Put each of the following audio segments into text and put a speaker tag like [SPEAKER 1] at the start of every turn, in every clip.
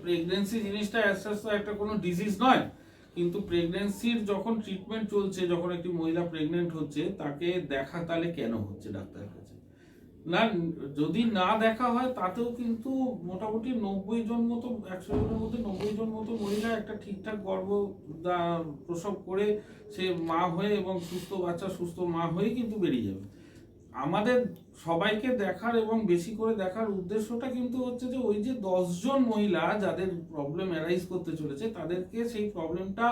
[SPEAKER 1] Pregnancy জিনিসটা একটা কোনো ডিজিজ নয়। কিন্তু প্রেগনেন্সির যখন ট্রিটমেন্ট চলছে, যখন একটি মহিলা প্রেগনেন্ট হচ্ছে, তাকে দেখা তাহলে কেন হচ্ছে ডাক্তারের কাছে? না, যদি না দেখা হয়, তাতেও কিন্তু মোটামুটি নব্বই জন মতো, একশো জনের মধ্যে নব্বই জন মতো মহিলা একটা ঠিকঠাক গর্ভ দা- প্রসব করে সে মা হয়ে এবং সুস্থ বাচ্চা, সুস্থ মা হয়ে কিন্তু বেরিয়ে যাবে। আমাদের সবাইকে দেখার এবং বেশি করে দেখার উদ্দেশ্যটা কিন্তু হচ্ছে যে ওই যে দশজন মহিলা যাদের প্রবলেম অ্যারাইজ করতে চলেছে, তাদেরকে সেই প্রবলেমটা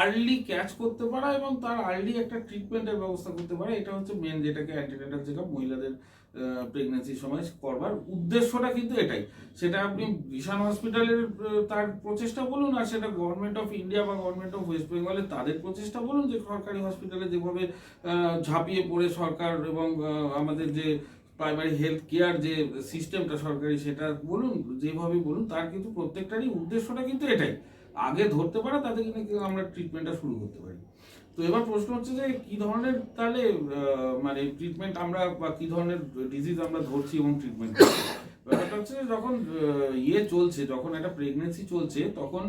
[SPEAKER 1] আর্লি ক্যাচ করতে পারা এবং তার আর্লি একটা ট্রিটমেন্টের ব্যবস্থা করতে পারা। এটা হচ্ছে মেন যেটাকে অ্যান্টিনেটাল যেটা মহিলাদের প্রেগনেন্সির সময় করবার উদ্দেশ্যটা কিন্তু এটাই। সেটা আপনি বিশান হসপিটালের তার প্রচেষ্টা বলুন আর সেটা গভর্নমেন্ট অফ ইন্ডিয়া বা গভর্নমেন্ট অফ ওয়েস্ট বেঙ্গলের তাদের প্রচেষ্টা বলুন যে সরকারি হসপিটালে যেভাবে ঝাঁপিয়ে পড়ে সরকার এবং আমাদের যে প্রাইমারি হেলথ কেয়ার যে সিস্টেমটা সরকারি সেটা বলুন যেভাবে বলুন, তার কিন্তু প্রত্যেকটারই উদ্দেশ্যটা কিন্তু এটাই। আগে ধরতে পারে তাদের কিন্তু আমরা ট্রিটমেন্টটা শুরু করতে পারি। তো এবার প্রশ্ন হচ্ছে যে, কি ধরনের তাহলে মানে ট্রিটমেন্ট আমরা বা কি ধরনের ডিজিজ আমরা ধরছি এবং ট্রিটমেন্ট ব্যাপারটা হচ্ছে যখন ইয়ে চলছে, যখন একটা প্রেগনেন্সি চলছে, তখন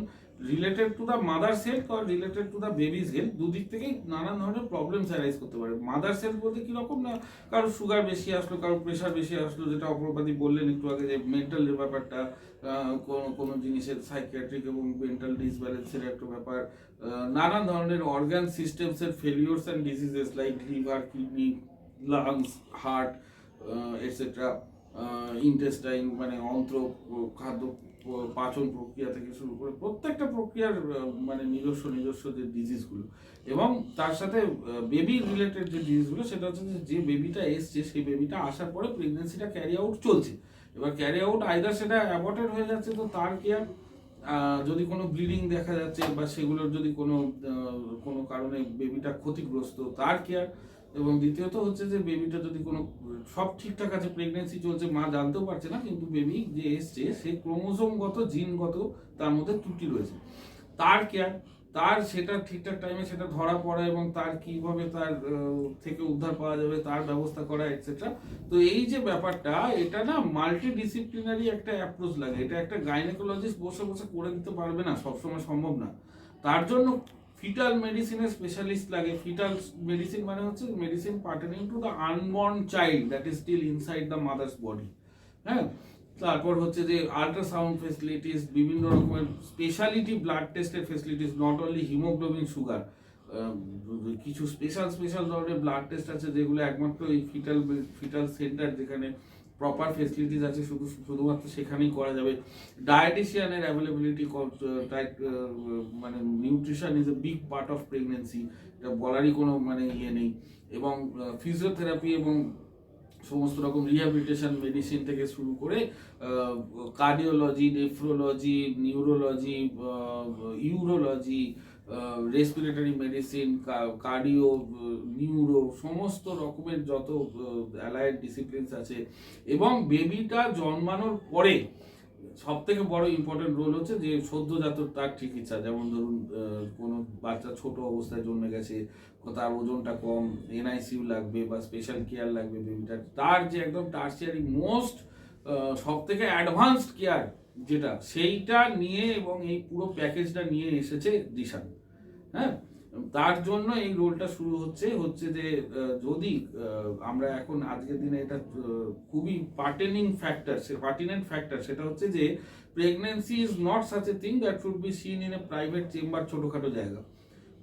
[SPEAKER 1] related to the mother self R related to the baby's health দুদিক থেকেই নানান ধরনের প্রবলেমস অ্যারাইজ করতে পারে। মাদার সেলফ বলতে কীরকম না? কারও সুগার বেশি আসলো কারও প্রেশার বেশি আসলো, যেটা অপরপাতি বললেন একটু আগে যে মেন্টাল যে ব্যাপারটা কোনো কোনো জিনিসের সাইকিয়াট্রিক এবং মেন্টাল ডিসব্যালেন্সের একটা ব্যাপার নানান ধরনের organ সিস্টেমসের failures and diseases like liver kidney lungs heart etcetera intestine মানে অন্ত্র খাদ্য পাচন প্রক্রিয়া থেকে শুরু করে প্রত্যেকটা প্রক্রিয়ার মানে নিজস্ব নিজস্ব যে ডিজিজগুলো এবং তার সাথে বেবি রিলেটেড যে ডিজিজগুলো সেটা হচ্ছে যে বেবিটা এসছে, সেই বেবিটা আসার পরে প্রেগনেন্সিটা ক্যারি আউট চলছে। এবার ক্যারি আউট আইদার সেটা অ্যাবর্টেড হয়ে যাচ্ছে তো তার কেয়ার যদি কোনো ব্লিডিং দেখা যাচ্ছে বা সেগুলোর যদি কোনো কোনো কারণে বেবিটা ক্ষতিগ্রস্ত, তার কেয়ার এবং দ্বিতীয়ত হচ্ছে যে বেবিটা যদি কোনো, সব ঠিকঠাক আছে প্রেগনেন্সি চলছে, মা জানতেও পারছে না, কিন্তু বেবি যে এসছে, সে ক্রোমোজোমগত, জিনগত তার মধ্যে ত্রুটি রয়েছে। তার কেয়ার তার সেটা ঠিকঠাক টাইমে সেটা ধরা পড়া এবং তার কীভাবে তার থেকে উদ্ধার পাওয়া যাবে, তার ব্যবস্থা করা এটসেট্রা তো এই যে ব্যাপারটা, এটা না মাল্টি ডিসিপ্লিনারি একটা অ্যাপ্রোচ লাগে। এটা একটা গাইনোকোলজিস্ট বসে বসে করে দিতে পারবে না, সবসময় সম্ভব না। তার জন্য ফিটাল মেডিসিনের স্পেশালিস্ট লাগে। ফিটাল মেডিসিন মানে হচ্ছে medicine pertaining to the unborn child that is still inside the mother's body হ্যাঁ? তারপর হচ্ছে যে আল্ট্রাসাউন্ড ফেসিলিটিস বিভিন্ন রকমের স্পেশালিটি ব্লাড টেস্টের facilities not only haemoglobin sugar কিছু স্পেশাল স্পেশাল ধরনের ব্লাড টেস্ট আছে যেগুলো একমাত্র এই ফিটাল ফিটাল সেন্টার যেখানে প্রপার ফেসিলিটিস আছে, শুধু, শুধুমাত্র সেখানেই করা যাবে। ডায়েটিশিয়ানের অ্যাভেলেবিলিটি মানে nutrition is a big part of pregnancy এটা বলারই কোনো মানে ইয়ে নেই। এবং ফিজিওথেরাপি এবং সমস্ত রকম রিহ্যাবিলিটেশন মেডিসিন থেকে শুরু করে cardiology nephrology neurology urology respiratory medicine cardio neuro সমস্ত রকমের যত অ্যালায়েড ডিসিপ্লিনস আছে। এবং বেবিটা জন্মানোর পরে সব থেকে বড় ইম্পর্টেন্ট রোল হচ্ছে যে সদ্যজাত তার চিকিৎসা যেমন ধরুন কোনো বাচ্চা ছোট অবস্থায় জন্মে গেছে, তার ওজনটা কম এনআইসিউ লাগবে বা স্পেশাল কেয়ার লাগবে বেবিটার তার যে একদম টার্সিয়ারি মোস্ট সব থেকে অ্যাডভান্সড কেয়ার যেটা, সেইটা নিয়ে এবং এই পুরো প্যাকেজটা নিয়ে এসেছে দিশান। হ্যাঁ? তার জন্য এই রোলটা শুরু হচ্ছে হচ্ছে যে যদি আমরা এখন আজকের দিনে এটা খুবই পার্টেনিং ফ্যাক্টর সে পার্টিনেন্ট ফ্যাক্টর সেটা হচ্ছে যে pregnancy is not such a thing that should be seen in a private chamber ছোটোখাটো জায়গা।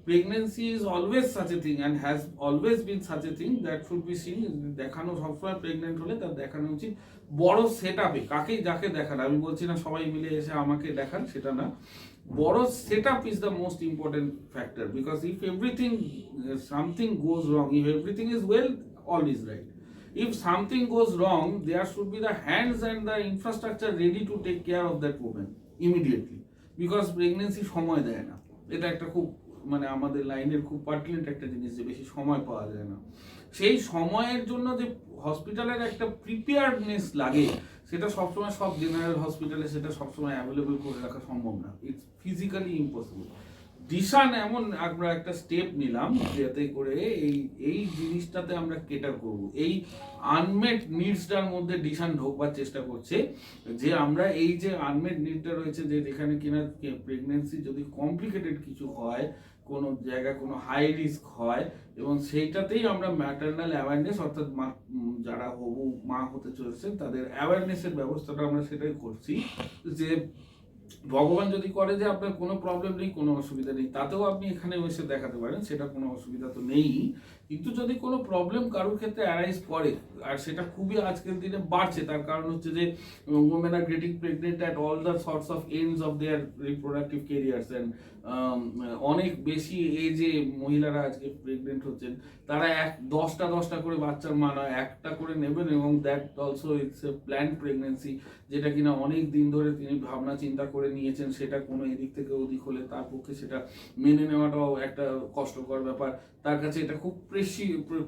[SPEAKER 1] Pregnancy is always such a thing and has always been such a thing that should be seen দেখানো সবসময় pregnant হলে তার দেখানো উচিত। বড় set আপে কাকেই, যাকে দেখান, আমি বলছি না সবাই মিলে এসে আমাকে দেখান, সেটা না। বড় setup is the most important factor because if everything, everything something goes wrong if everything is well all is right if something goes wrong there should be the hands and the infrastructure ready to take care of that woman immediately because pregnancy সময় দেয় না এটা একটা খুব মানে আমাদের লাইনের খুব পার্টিনেন্ট একটা জিনিস যে বেশি সময় পাওয়া যায় না। সেই সময়ের জন্য যে হসপিটালের একটা প্রিপেয়ার্ডনেস লাগে, সেটা সবসময় সব জেনারেল হসপিটালে সেটা সবসময় অ্যাভেলেবল করে রাখা সম্ভব না। ইটস ফিজিক্যালি ইম্পসিবল ডিসান এমন আমরা একটা স্টেপ নিলাম যাতে করে এই এই জিনিসটাতে আমরা কেটার করব। এই আনমেট নিডসটার মধ্যে ডিসান ঢোকবার চেষ্টা করছে যে আমরা এই যে আনমেট নিডটা রয়েছে যে যেখানে কিনা প্রেগনেন্সি যদি কমপ্লিকেটেড কিছু হয় কোনো জায়গায় কোনো হাই রিস্ক হয় এবং সেইটাতেই আমরা ম্যাটারনাল অ্যাওয়ারনেস অর্থাৎ মা যারা হবু, মা হতে চলেছে তাদের অ্যাওয়ারনেসের ব্যবস্থাটা আমরা সেটাই করছি যে ভগবান যদি করে যে আপনার কোনো প্রবলেম নেই, কোনো অসুবিধা নেই, তাতেও আপনি এখানে এসে দেখাতে পারেন, সেটা কোনো অসুবিধা তো নেই কিন্তু যদি কোনো প্রবলেম কারোর ক্ষেত্রে অ্যারাইজ করে আর সেটা খুবই আজকের দিনে বাড়ছে তার কারণ হচ্ছে যে women আর getting pregnant at all the sorts of ends of their reproductive careers um, অনেক বেশি এজে মহিলারা আজকে প্রেগনেন্ট হচ্ছেন। তারা এক দশটা দশটা করে বাচ্চার মা নয় একটা করে নেবেন এবং that also it's a plan pregnancy যেটা কিনা অনেক দিন ধরে তিনি ভাবনা চিন্তা করে নিয়েছেন সেটা কোনো এদিক থেকে ওদিক হলে তার পক্ষে সেটা মেনে নেওয়াটাও একটা কষ্টকর ব্যাপার। তার কাছে এটা খুব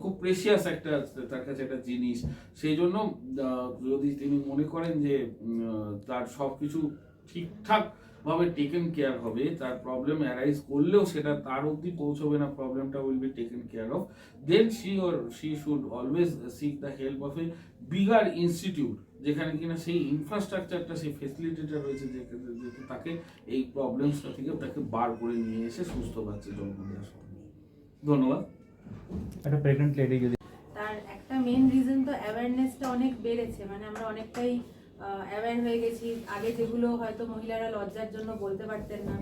[SPEAKER 1] খুব প্রেশিয়াস একটা, তার কাছে একটা জিনিস। সেই জন্য যদি তিনি মনে করেন যে তার সব কিছু ঠিকঠাক ভাবে টেকেন কেয়ার হবে, তার প্রবলেম অ্যারাইজ করলেও সেটা তার অবধি পৌঁছবে না প্রবলেমটা will be taken care of then she or she should always seek the help of a bigger institute যেখানে কিনা সেই ইনফ্রাস্ট্রাকচারটা সেই ফেসিলিটিটা রয়েছে যেটা তাকে এই প্রবলেমসটা থেকে তাকে বার করে নিয়ে এসে সুস্থ বাচ্চা জন্ম দেওয়া সম্ভব ধন্যবাদ।
[SPEAKER 2] একটা প্রেগনেন্ট লেডি যদি
[SPEAKER 3] তার একটা মেন রিজন তো অ্যাওয়ারনেসটা অনেক বেড়েছে মানে আমরা অনেকটাই অ্যাওয়ার হয়ে গেছি। আগে যেগুলো হয়তো মহিলারা লজ্জার জন্য বলতে পারতেন না,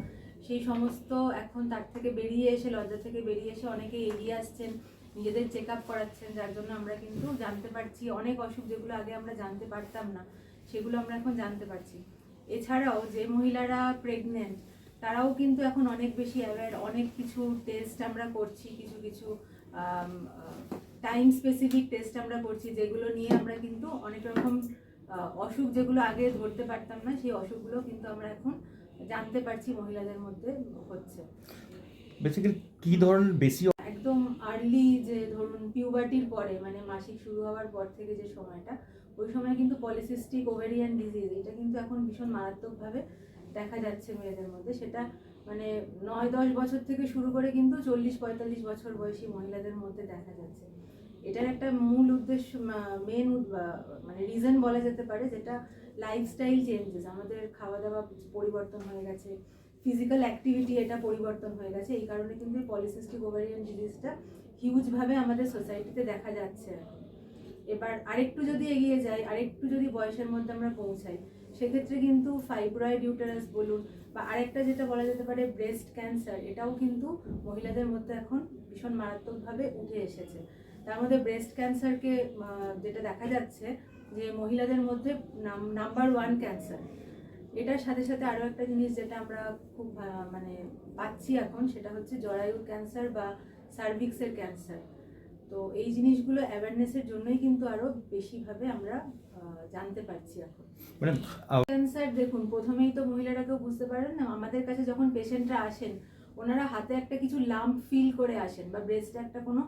[SPEAKER 3] সেই সমস্ত এখন তার থেকে বেরিয়ে এসে, লজ্জা থেকে বেরিয়ে এসে অনেকে এগিয়ে আসছেন, নিজেদের চেক আপ করাচ্ছেন, যার জন্য আমরা কিন্তু জানতে পারছি অনেক অসুখ যেগুলো আগে আমরা জানতে পারতাম না, সেগুলো আমরা এখন জানতে পারছি। এছাড়াও যে মহিলারা প্রেগনেন্ট তারাও কিন্তু এখন অনেক বেশি অ্যাওয়ার অনেক কিছু টেস্ট আমরা করছি, কিছু কিছু টাইম স্পেসিফিক টেস্ট আমরা করছি যেগুলো নিয়ে আমরা কিন্তু অনেক রকম অসুখ যেগুলো আগে ধরতে পারতাম না সেই অসুখগুলো কিন্তু আমরা এখন জানতে পারছি মহিলাদের মধ্যে হচ্ছে।
[SPEAKER 2] বেসিক্যালি কি ধরনের বেশি
[SPEAKER 3] একদম আর্লি যে ধরুন পিউবার্টির পরে মানে মাসিক শুরু হওয়ার পর থেকে যে সময়টা ওই সময় কিন্তু পলিসিস্টিক ওভেরিয়ান ডিজিজ এটা কিন্তু এখন ভীষণ মারাত্মকভাবে দেখা যাচ্ছে মেয়েদের মধ্যে। সেটা মানে নয় দশ বছর থেকে শুরু করে কিন্তু চল্লিশ পঁয়তাল্লিশ বছর বয়সী মহিলাদের মধ্যে দেখা যাচ্ছে। এটার একটা মূল উদ্দেশ্য মেন মানে রিজন বলা যেতে পারে যেটা লাইফস্টাইল চেঞ্জেস আমাদের খাওয়া দাওয়া পরিবর্তন হয়ে গেছে ফিজিক্যাল অ্যাক্টিভিটি এটা পরিবর্তন হয়ে গেছে, এই কারণে কিন্তু পলিসিস্টিক ওভারিয়ান ডিজিজটা হিউজভাবে আমাদের সোসাইটিতে দেখা যাচ্ছে এবার আরেকটু যদি এগিয়ে যাই, আরেকটু যদি বয়সের মধ্যে আমরা পৌঁছাই, সেক্ষেত্রে কিন্তু ফাইব্রয়েড ইউটারাস বলুন বা আরেকটা যেটা বলা যেতে পারে ব্রেস্ট ক্যান্সার এটাও কিন্তু মহিলাদের মধ্যে এখন ভীষণ মারাত্মকভাবে উঠে এসেছে। তার মধ্যে ব্রেস্ট ক্যান্সারকে যেটা দেখা যাচ্ছে যে মহিলাদের মধ্যে নাম্বার ওয়ান ক্যান্সার এটার সাথে সাথে আরও একটা জিনিস যেটা আমরা খুব মানে পাচ্ছি এখন, সেটা হচ্ছে জরায়ুর ক্যান্সার বা সার্ভিক্সের ক্যান্সার তো এই জিনিসগুলো অ্যাওয়ারনেসের জন্যই কিন্তু আরও বেশিভাবে আমরা জানতে পারছি এখন। ক্যান্সার দেখুন প্রথমেই তো মহিলারা কেউ বুঝতে পারেন না আমাদের কাছে যখন পেশেন্টরা আসেন ওনারা হাতে একটা কিছু লাম্প ফিল করে আসেন বা ব্রেস্টে একটা কোনো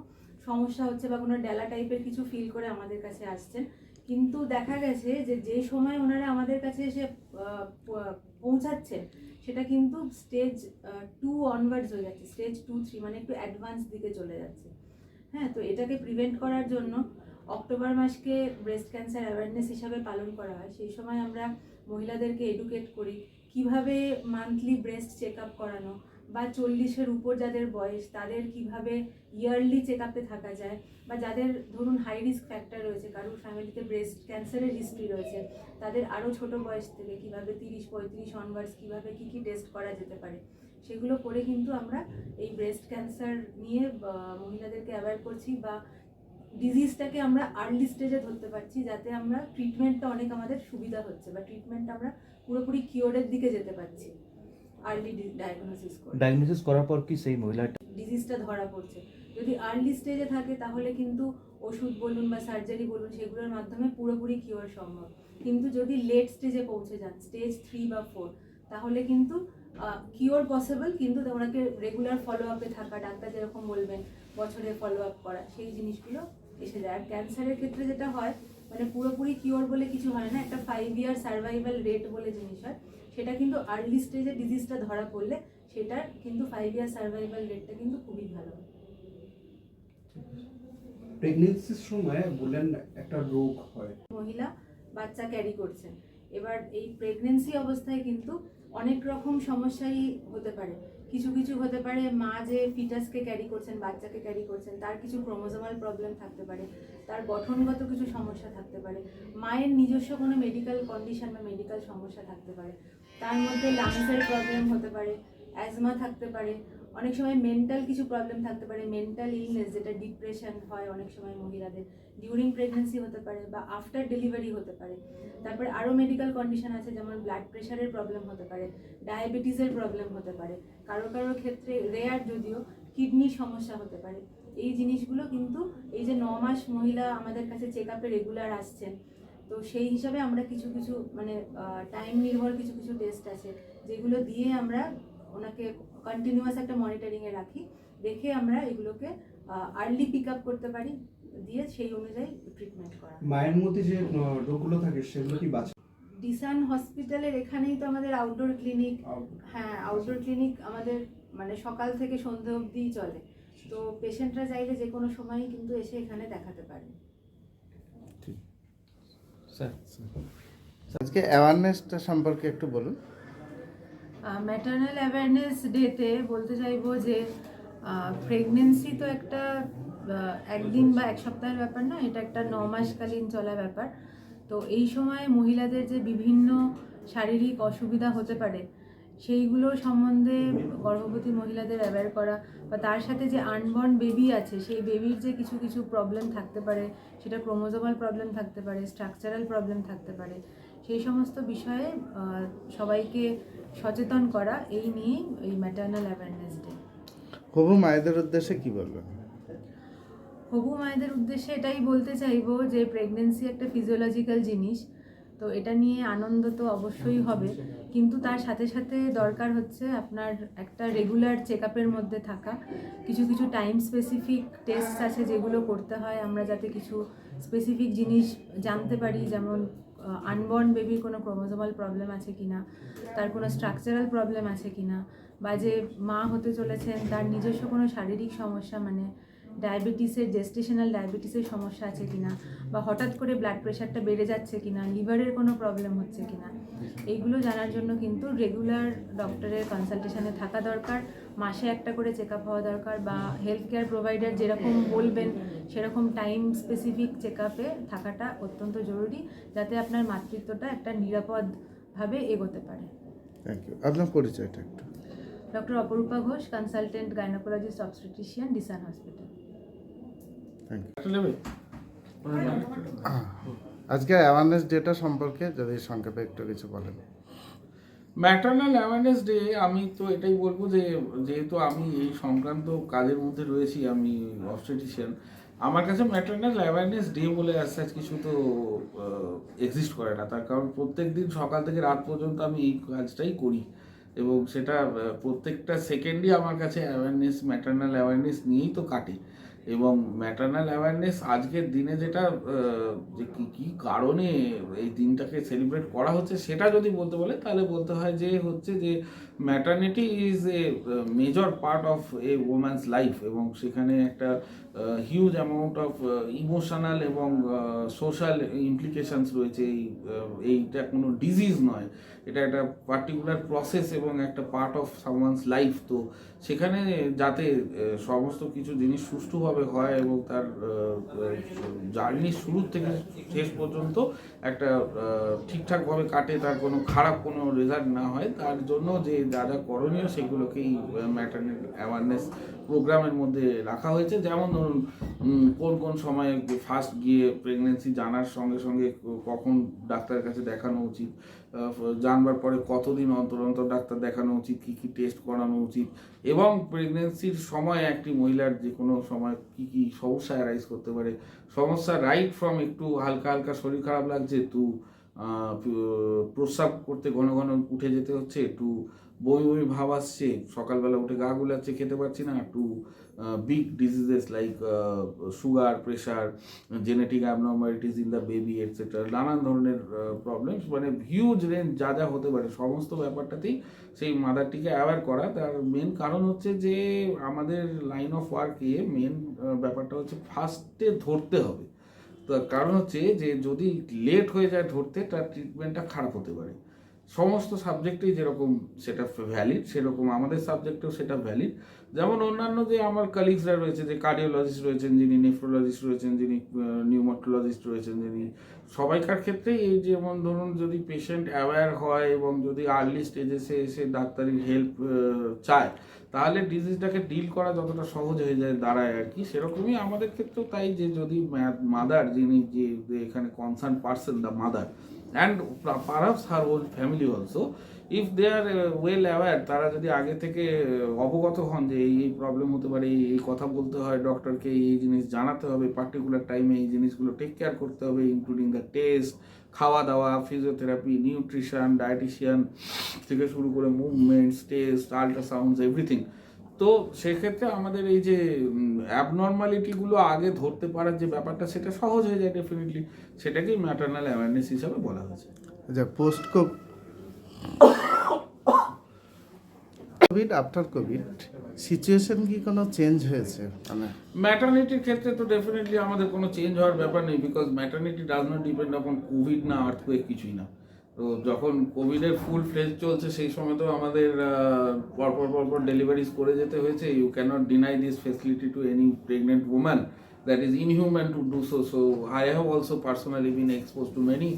[SPEAKER 3] সমস্যা হচ্ছে বা কোনো ডেলা টাইপের কিছু ফিল করে আমাদের কাছে আসছেন। কিন্তু দেখা গেছে যে যে সময় ওনারা আমাদের কাছে এসে পৌঁছাচ্ছেন সেটা কিন্তু স্টেজ টু অনওয়ার্ডস হয়ে যাচ্ছে স্টেজ টু থ্রি মানে একটু অ্যাডভান্স দিকে চলে যাচ্ছে। হ্যাঁ তো এটাকে প্রিভেন্ট করার জন্য অক্টোবর মাসকে ব্রেস্ট ক্যান্সার অ্যাওয়ারনেস হিসাবে পালন করা হয়। সেই সময় আমরা মহিলাদেরকে এডুকেট করি কীভাবে মান্থলি ব্রেস্ট চেক আপ করানো বা চল্লিশের উপর যাদের বয়স তাদের কীভাবে ইয়ারলি চেক আপে থাকা যায় বা যাদের ধরুন হাই রিস্ক ফ্যাক্টর রয়েছে, কারোর ফ্যামিলিতে ব্রেস্ট ক্যান্সারের হিস্ট্রি রয়েছে, তাদের আরও ছোট বয়স থেকে কীভাবে তিরিশ, পঁয়ত্রিশ অনওয়ার্ডস কীভাবে কী কী টেস্ট করা যেতে পারে। সেগুলো করে কিন্তু আমরা এই ব্রেস্ট ক্যান্সার নিয়ে মহিলাদেরকে অ্যাওয়্যার করছি বা ডিজিজটাকে আমরা আর্লি স্টেজে ধরতে পারছি যাতে আমরা ট্রিটমেন্টটা অনেক আমাদের সুবিধা হচ্ছে বা ট্রিটমেন্ট আমরা পুরোপুরি কিওরের দিকে যেতে পারছি আর্লি ডায়াগনোসিস করে।
[SPEAKER 2] ডায়াগনোসিস করার পর কি সেই মহিলাটা
[SPEAKER 3] ডিজিজটা ধরা পড়ছে। যদি আর্লি স্টেজে থাকে তাহলে কিন্তু ওষুধ বলুন বা সার্জারি বলুন সেগুলোর মাধ্যমে পুরোপুরি কিওর সম্ভব। কিন্তু যদি লেট স্টেজে পৌঁছে যান স্টেজ থ্রি বা ফোর তাহলে কিন্তু কিওর পসিবল কিন্তু ওনাকে রেগুলার ফলো আপে থাকা ডাক্তার যেরকম বলবেন বছরে ফলো আপ করা সেই জিনিসগুলো এসে যায়। আর ক্যান্সারের ক্ষেত্রে যেটা হয় মানে পুরোপুরি কিওর বলে কিছু হয় না একটা ফাইভ ইয়ার সার্ভাইভাল রেট বলে জিনিস হয়। সেটা কিন্তু আর্লি স্টেজে ডিজিজটা ধরা পড়লে সেটার কিন্তু ফাইভ ইয়ার সার্ভাইভাল রেটটা কিন্তু খুবই ভালো।
[SPEAKER 4] প্রেগনেন্সির সময় বললেন একটা রোগ হয়।
[SPEAKER 3] মহিলা বাচ্চা ক্যারি করছেন। এবার এই প্রেগনেন্সি অবস্থায় কিন্তু অনেক রকম সমস্যাই হতে পারে। কিছু কিছু হতে পারে মা যে ফিটাসকে ক্যারি করছেন, বাচ্চাকে ক্যারি করছেন, তার কিছু ক্রোমোজোমাল প্রবলেম থাকতে পারে, তার গঠনগত কিছু সমস্যা থাকতে পারে, মায়ের নিজস্ব কোনো মেডিকেল কন্ডিশন বা মেডিকেল সমস্যা থাকতে পারে, তার মধ্যে লাংসের প্রবলেম হতে পারে অ্যাজমা থাকতে পারে অনেক সময় মেন্টাল কিছু প্রবলেম থাকতে পারে মেন্টাল ইলনেস যেটা ডিপ্রেশন হয় অনেক সময় মহিলাদের ডিউরিং প্রেগনেন্সি হতে পারে বা আফটার ডেলিভারি হতে পারে। তারপরে আরও মেডিকেল কন্ডিশন আছে যেমন ব্লাড প্রেশারের প্রবলেম হতে পারে ডায়াবেটিসের প্রবলেম হতে পারে। কারও কারও ক্ষেত্রে রেয়ার যদিও কিডনির সমস্যা হতে পারে। এই জিনিসগুলো কিন্তু এই যে ন মাস মহিলা আমাদের কাছে চেক আপে রেগুলার আসছেন, তো সেই হিসাবে আমরা কিছু কিছু মানে টাইম নির্ভর কিছু কিছু টেস্ট আছে, যেগুলো দিয়ে আমরা ওনাকে কন্টিনিউয়াস একটা মনিটরিংয়ে রাখি দেখে আমরা এগুলোকে আর্লি পিক আপ করতে পারি দিয়ে সেই অনুযায়ী ট্রিটমেন্ট করা।
[SPEAKER 4] মায়ের মধ্যে যে রোগগুলো থাকে সেগুলো কি বাঁচে?
[SPEAKER 3] ডিসান হসপিটালের এখানেই তো আমাদের আউটডোর ক্লিনিক হ্যাঁ আউটডোর ক্লিনিক আমাদের মানে সকাল থেকে সন্ধে অবধি চলে। তো পেশেন্টরা চাইলে যে কোনো সময়ই কিন্তু এসে এখানে দেখাতে পারে
[SPEAKER 2] স্যার
[SPEAKER 5] আজকে অ্যাওয়ারনেসটা সম্পর্কে একটু বলুন।
[SPEAKER 3] ম্যাটার্নাল অ্যাওয়ারনেস ডেতে বলতে চাইব যে প্রেগনেন্সি তো একটা একদিন বা এক সপ্তাহের ব্যাপার না, এটা একটা ন মাসকালীন চলা ব্যাপার। তো এই সময় মহিলাদের যে বিভিন্ন শারীরিক অসুবিধা হতে পারে, সেইগুলো সম্বন্ধে গর্ভবতী মহিলাদের অ্যাওয়্যার করা বা তার সাথে যে আনবর্ন বেবি আছে, সেই বেবির যে কিছু কিছু প্রবলেম থাকতে পারে, সেটা ক্রোমোজোমাল প্রবলেম থাকতে পারে স্ট্রাকচারাল প্রবলেম থাকতে পারে, সেই সমস্ত বিষয়ে সবাইকে সচেতন করা এই নিয়েই এই ম্যাটার্নাল অ্যাওয়ারনেস ডে
[SPEAKER 5] হবু মায়েদের উদ্দেশ্যে কি বলবেন?
[SPEAKER 3] হবু মায়েদের উদ্দেশ্যে এটাই বলতে চাইব যে প্রেগনেন্সি একটা ফিজিওলজিক্যাল জিনিস তো এটা নিয়ে আনন্দ তো অবশ্যই হবে। কিন্তু তার সাথে সাথে দরকার হচ্ছে আপনার একটা রেগুলার চেক আপের মধ্যে থাকা। কিছু কিছু টাইম স্পেসিফিক টেস্ট আছে যেগুলো করতে হয়। আমরা যাতে কিছু স্পেসিফিক জিনিস জানতে পারি যেমন আনবর্ন বেবির কোনো ক্রোমোজোমাল প্রবলেম আছে কি না তার কোনো স্ট্রাকচারাল প্রবলেম আছে কি না বা যে মা হতে চলেছেন, তার নিজস্ব কোনো শারীরিক সমস্যা মানে ডায়াবেটিসের জেস্টেশনাল ডায়াবেটিসের সমস্যা আছে কিনা বা হঠাৎ করে ব্লাড প্রেশারটা বেড়ে যাচ্ছে কিনা লিভারের কোনো প্রবলেম হচ্ছে কিনা এইগুলো জানার জন্য কিন্তু রেগুলার ডক্টরের কনসালটেশনে থাকা দরকার। মাসে একটা করে চেক আপ হওয়া দরকার বা হেলথ কেয়ার প্রোভাইডার যেরকম বলবেন সেরকম টাইম স্পেসিফিক চেক আপে থাকাটা অত্যন্ত জরুরি যাতে আপনার মাতৃত্বটা একটা নিরাপদভাবে এগোতে পারে।
[SPEAKER 5] থ্যাংক ইউ আপনার পরিচয়টা একটু।
[SPEAKER 3] Doctor Aparupa Ghosh consultant gynaecologist obstetrician Desun hospital
[SPEAKER 5] thank you
[SPEAKER 1] একটা নেবে
[SPEAKER 5] আজকে অ্যাওয়ারনেস ডেটা সম্পর্কে যদি সংক্ষেপে একটু কিছু বলেন।
[SPEAKER 1] ম্যাটার্নাল অ্যাওয়ারনেস ডে আমি তো এটাই বলব যে যেহেতু আমি এই সংক্রান্ত কাজের মধ্যে রয়েছি আমি অবস্টেটিশিয়ান আমার কাছে ম্যাটার্নাল অ্যাওয়ারনেস ডে বলে আস্তে কিছু তো এক্সিস্ট করে না। তার কারণ প্রত্যেক দিন সকাল থেকে রাত পর্যন্ত আমি এই কাজটাই করি। এবং সেটা প্রত্যেকটা সেকেন্ডই আমার কাছে অ্যাওয়ারনেস ম্যাটার্নাল অ্যাওয়ারনেস নিয়েই তো কাটে। এবং ম্যাটার্নাল অ্যাওয়ারনেস আজকের দিনে যেটা যে কি কি কারণে এই দিনটাকে সেলিব্রেট করা হচ্ছে সেটা যদি বলতে বলে, তাহলে বলতে হয় যে হচ্ছে যে maternity is a major part of a woman's life এবং সেখানে একটা হিউজ অ্যামাউন্ট অফ ইমোশনাল এবং সোশ্যাল ইমপ্লিকেশানস রয়েছে এই এইটা কোনো ডিজিজ নয়। এটা একটা পার্টিকুলার প্রসেস এবং একটা পার্ট অফ সামওয়ানস লাইফ তো সেখানে যাতে সমস্ত কিছু জিনিস সুষ্ঠুভাবে হয় এবং তার জার্নির শুরু থেকে শেষ পর্যন্ত একটা ঠিকঠাকভাবে কাটে, তার কোনো খারাপ কোনো রেজাল্ট না হয়, তার জন্য যে যা যা করণীয় সেগুলোকেই ম্যাটারনেট অ্যাওয়ারনেস প্রোগ্রামের মধ্যে রাখা হয়েছে। যেমন ধরুন কোন কোন সময়ে ফার্স্ট গিয়ে প্রেগনেন্সি জানার সঙ্গে সঙ্গে কখন ডাক্তারের কাছে দেখানো উচিত জানবার পরে কতদিন অন্তর অন্তর ডাক্তার দেখানো উচিত, কী কী টেস্ট করানো উচিত এবং প্রেগনেন্সির সময় একটি মহিলার যে কোনো সময় কী কী সমস্যা অ্যারাইজ করতে পারে। সমস্যা রাইট ফ্রম একটু হালকা হালকা শরীর খারাপ লাগছে টু প্রস্রাব করতে ঘন ঘন উঠে যেতে হচ্ছে টু বমি বমি ভাব আসছে, সকালবেলা উঠে গা গুলাচ্ছে, খেতে পারছি না to big diseases like sugar pressure genetic abnormalities in the baby etcetera নানান ধরনের প্রবলেমস মানে হিউজ রেঞ্জ যা যা হতে পারে, সমস্ত ব্যাপারটাতেই সেই মাদারটিকে অ্যাওয়ার করা। তার মেন কারণ হচ্ছে যে, আমাদের লাইন অফ ওয়ার্কে মেন ব্যাপারটা হচ্ছে ফার্স্টে ধরতে হবে। তার কারণ হচ্ছে যে, যদি লেট হয়ে যায় ধরতে, তার ট্রিটমেন্টটা খারাপ হতে পারে। সমস্ত সাবজেক্টেই যেরকম সেটা ভ্যালিড সেরকম আমাদের সাবজেক্টেও সেটা ভ্যালিড যেমন অন্যান্য যে আমার কালিগসরা রয়েছে, যে কার্ডিওলজিস্ট রয়েছেন যিনি নেফ্রোলজিস্ট রয়েছেন যিনি নিউমাটোলজিস্ট রয়েছেন যিনি, সবাইকার ক্ষেত্রেই এই যেমন ধরুন যদি পেশেন্ট অ্যাওয়্যার হয় এবং যদি আর্লি স্টেজেসে এসে ডাক্তারি হেল্প চায়, তাহলে ডিজিজটাকে ডিল করা যতটা সহজ হয়ে যায় দাঁড়ায় আর কি। সেরকমই আমাদের ক্ষেত্রেও তাই যে যদি মাদার যিনি যে এখানে concern person the mother and perhaps her whole family also if they are well aware তারা যদি আগে থেকে অবগত হন যে এই এই প্রবলেম হতে পারে, এই কথা বলতে হয় ডক্টরকে এই জিনিস জানাতে হবে পার্টিকুলার টাইমে এই জিনিসগুলো টেক কেয়ার করতে হবে ইনক্লুডিং দ্য টেস্ট খাওয়া দাওয়া ফিজিওথেরাপি নিউট্রিশন ডায়েটিশিয়ান থেকে শুরু করে মুভমেন্টস টেস্ট আল্ট্রাসাউন্ডস এভরিথিং তো সেক্ষেত্রে আমাদের এই যে অ্যাবনর্মালিটিগুলো আগে ধরতে পারার যে ব্যাপারটা সেটা সহজ হয়ে যায় ডেফিনেটলি সেটাকেই ম্যাটার্নাল অ্যাওয়ারনেস হিসাবে বলা হয়েছে।
[SPEAKER 5] আচ্ছা post COVID after COVID situation কি কোনো চেঞ্জ হয়েছে? মানে
[SPEAKER 1] ম্যাটার্নিটির ক্ষেত্রে তো ডেফিনেটলি আমাদের কোনো চেঞ্জ হওয়ার ব্যাপার নেই because maternity does not depend on COVID না আর্থকুয়েক কিছুই না। তো যখন কোভিডের ফুল ফ্লেজ চলছে, সেই সময় তো আমাদের পরপর পরপর ডেলিভারিজ করে যেতে হয়েছে। You can't deny this facility to any pregnant woman that is inhuman to do so so I have also personally been expose to many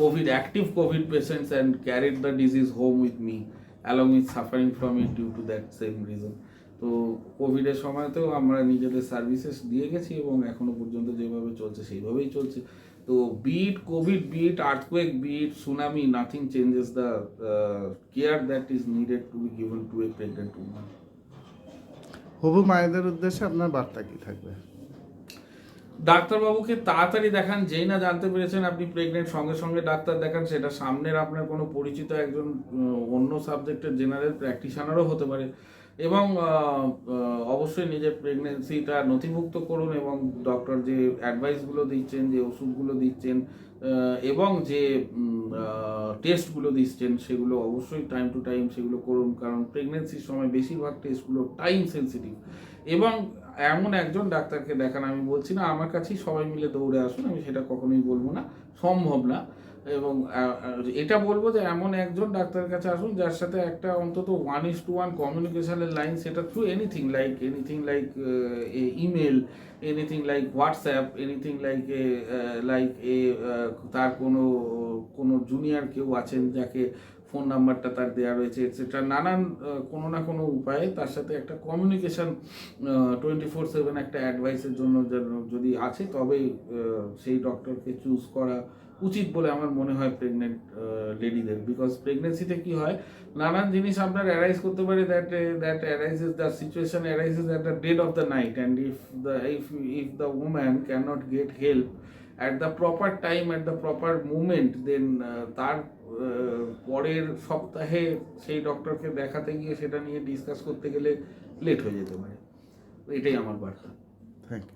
[SPEAKER 1] COVID active COVID patients and carried the disease home with me along with suffering from it due to that same reason তো কোভিডের সময়তেও আমরা নিজেদের services দিয়ে গেছি এবং এখনও পর্যন্ত যেভাবে চলছে, সেইভাবেই চলছে। তো be it covid be it earthquake be it tsunami nothing changes the care that is needed to be given to a pregnant woman
[SPEAKER 5] হবু মায়েদের উদ্দেশ্যে আপনার বার্তা কি থাকবে?
[SPEAKER 1] ডাক্তারবাবুকে তাড়াতাড়ি দেখান যেই না জানতে পেরেছেন আপনি প্রেগনেন্ট সঙ্গে সঙ্গে ডাক্তার দেখান সেটা সামনের আপনার কোনো পরিচিত একজন অন্য সাবজেক্টের জেনারেল প্র্যাকটিশনারও হতে পারে। এবং অবশ্যই নিজের প্রেগনেন্সিটা নথিভুক্ত করুন এবং ডক্টর যে অ্যাডভাইসগুলো দিচ্ছেন, যে ওষুধগুলো দিচ্ছেন এবং যে টেস্টগুলো দিচ্ছেন, সেগুলো অবশ্যই টাইম টু টাইম সেগুলো করুন, কারণ প্রেগনেন্সির সময় বেশিরভাগ টেস্টগুলো টাইম সেন্সিটিভ এবং এমন একজন ডাক্তারকে দেখান, আমি বলছি না, আমার কাছেই সবাই মিলে দৌড়ে আসুন, আমি সেটা কখনোই বলব না, সম্ভব না। এবং এটা বলব যে এমন একজন ডাক্তারের কাছে আসুন যার সাথে একটা অন্তত ওয়ান ইস টু ওয়ান কমিউনিকেশনের লাইন সেটা through anything like anything like a email anything like WhatsApp anything like a like a তার কোনো কোনো জুনিয়র কেউ আছেন যাকে ফোন নাম্বারটা তার দেওয়া রয়েছে এটসেট্রা নানান কোনো না কোনো উপায়ে তার সাথে একটা কমিউনিকেশন টোয়েন্টি ফোর সেভেন একটা অ্যাডভাইসের জন্য যদি আছে, তবেই সেই ডক্টরকে চুজ করা উচিত বলে আমার মনে হয় প্রেগনেন্ট লেডিদের বিকজ প্রেগনেন্সিতে কি হয়, নানান জিনিস আপনার অ্যারাইজ করতে পারে that that arises the situation arises at the dead of the night and if the if if the woman can not get help at the proper time at the proper moment then তার পরের সপ্তাহে সেই ডক্টরকে দেখাতে গিয়ে সেটা নিয়ে discuss করতে গেলে লেট হয়ে যেতে পারে। এটাই আমার বার্তা।
[SPEAKER 5] Thank you